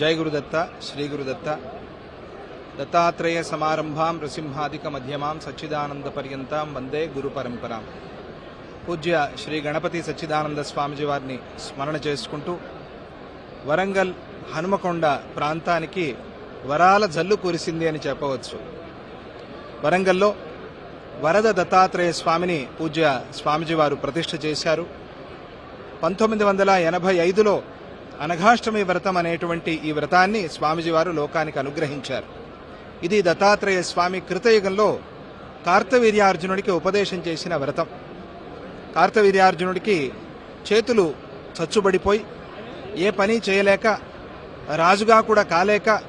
జై గురుదత్త శ్రీ గురుదత్త దత్తాత్రేయ సమారంభాం నృసింహాదిక మధ్యమాం సచ్చిదానంద పర్యంతం వందే గురు పరంపరాం పూజ్య శ్రీ గణపతి సచ్చిదానంద స్వామిజీ వారిని స్మరణ చేసుకుంటూ వరంగల్ హనుమకొండ ప్రాంతానికి వరాల జల్లు కురిసింది అని చెప్పవచ్చు. వరంగల్లో వరద దత్తాత్రేయ స్వామిని పూజ్య స్వామిజీ వారు ప్రతిష్ఠ చేశారు. పంతొమ్మిది వందల ఎనభై ఐదులో అనఘాష్టమి వ్రతం అనేటువంటి ఈ వ్రతాన్ని స్వామిజీ వారు లోకానికి అనుగ్రహించారు. ఇది దత్తాత్రేయ స్వామి కృతయుగంలో కార్తవీర్యార్జునుడికి ఉపదేశం చేసిన వ్రతం. కార్తవీర్యార్జునుడికి చేతులు చచ్చుబడిపోయి ఏ పని చేయలేక రాజుగా కూడా కాలేక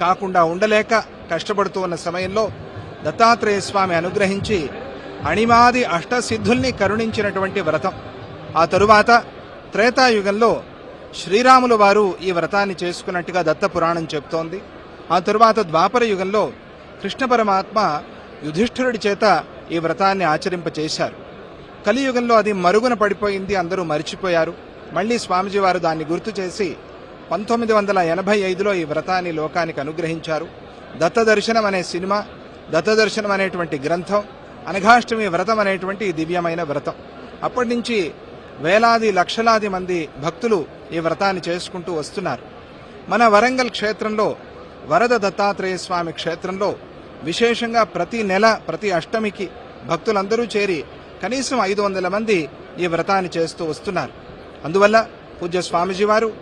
కాకుండా ఉండలేక కష్టపడుతూ ఉన్న సమయంలో దత్తాత్రేయ స్వామి అనుగ్రహించి అణిమాది అష్టసిద్ధుల్ని కరుణించినటువంటి వ్రతం. ఆ తరువాత త్రేతాయుగంలో శ్రీరాములు వారు ఈ వ్రతాన్ని చేసుకున్నట్టుగా దత్త పురాణం చెప్తోంది. ఆ తరువాత ద్వాపర యుగంలో కృష్ణ పరమాత్మ యుధిష్ఠిరుడి చేత ఈ వ్రతాన్ని ఆచరింపచేశారు. కలియుగంలో అది మరుగున పడిపోయింది అందరూ మరిచిపోయారు. మళ్ళీ స్వామిజీ వారు దాన్ని గుర్తు చేసి పంతొమ్మిది వందల ఎనభై ఐదులో ఈ వ్రతాన్ని లోకానికి అనుగ్రహించారు. దత్త దర్శనం అనే సినిమా దత్తదర్శనం అనేటువంటి గ్రంథం అనఘాష్టమి వ్రతం అనేటువంటి దివ్యమైన వ్రతం. అప్పటి నుంచి వేలాది లక్షలాది మంది భక్తులు ఈ వ్రతాన్ని చేసుకుంటూ వస్తున్నారు. మన వరంగల్ క్షేత్రంలో వరద దత్తాత్రేయ స్వామి క్షేత్రంలో విశేషంగా ప్రతి నెల ప్రతి అష్టమికి భక్తులందరూ చేరి కనీసం ఐదు వందల మంది ఈ వ్రతాన్ని చేస్తూ వస్తున్నారు. అందువల్ల పూజ్య స్వామిజీ వారు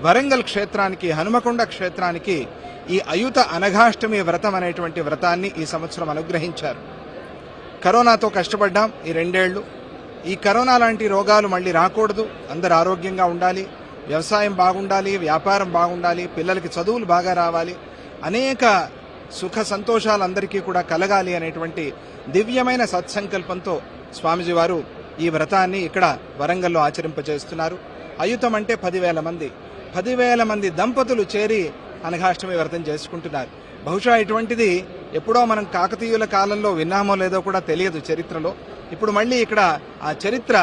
వరంగల్ క్షేత్రానికి హనుమకొండ క్షేత్రానికి ఈ అయుత అనఘాష్టమి వ్రతం అనేటువంటి వ్రతాన్ని ఈ సంవత్సరం అనుగ్రహించారు. కరోనాతో కష్టపడ్డాం ఈ రెండేళ్ళు. ఈ కరోనా లాంటి రోగాలు మళ్ళీ రాకూడదు. అందరు ఆరోగ్యంగా ఉండాలి. వ్యవసాయం బాగుండాలి వ్యాపారం బాగుండాలి పిల్లలకి చదువులు బాగా రావాలి అనేక సుఖ సంతోషాలు అందరికీ కూడా కలగాలి అనేటువంటి దివ్యమైన సత్సంకల్పంతో స్వామిజీ వారు ఈ వ్రతాన్ని ఇక్కడ వరంగల్లో ఆచరింపజేస్తున్నారు. అయుతం అంటే పదివేల మంది. పదివేల మంది దంపతులు చేరి అనఘాష్టమి వ్రతం చేసుకుంటున్నారు. బహుశా ఇటువంటిది ఎప్పుడో మనం కాకతీయుల కాలంలో విన్నామో లేదో కూడా తెలియదు చరిత్రలో. ఇప్పుడు మళ్ళీ ఇక్కడ ఆ చరిత్ర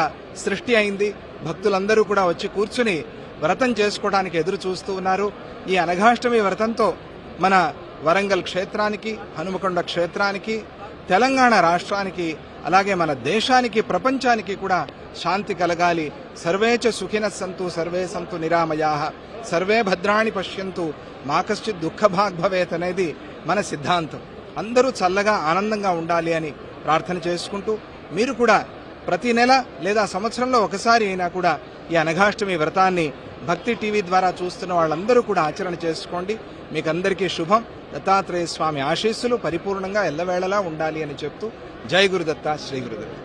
సృష్టి అయింది. భక్తులందరూ కూడా వచ్చి కూర్చుని వ్రతం చేసుకోవడానికి ఎదురు చూస్తూ ఉన్నారు. ఈ అనఘాష్టమి వ్రతంతో మన వరంగల్ క్షేత్రానికి హనుమకొండ క్షేత్రానికి తెలంగాణ రాష్ట్రానికి అలాగే మన దేశానికి ప్రపంచానికి కూడా శాంతి కలగాలి. సర్వే చ సుఖిన సంతు సర్వే సంతు నిరామయా. సర్వే భద్రాణి పశ్యంతు. మా కశ్చిత్ దుఃఖభాగ్భవేత్ అనేది మన సిద్ధాంతం. అందరూ చల్లగా ఆనందంగా ఉండాలి అని ప్రార్థన చేసుకుంటూ మీరు కూడా ప్రతి నెల లేదా సంవత్సరంలో ఒకసారి అయినా కూడా ఈ అనఘాష్టమి వ్రతాన్ని భక్తి టీవీ ద్వారా చూస్తున్న వాళ్ళందరూ కూడా ఆచరణ చేసుకోండి. మీకు అందరికీ శుభం. దత్తాత్రేయ స్వామి ఆశీస్సులు పరిపూర్ణంగా ఎల్లవేళలా ఉండాలి అని చెప్తూ జై గురుదత్త శ్రీ గురుదత్త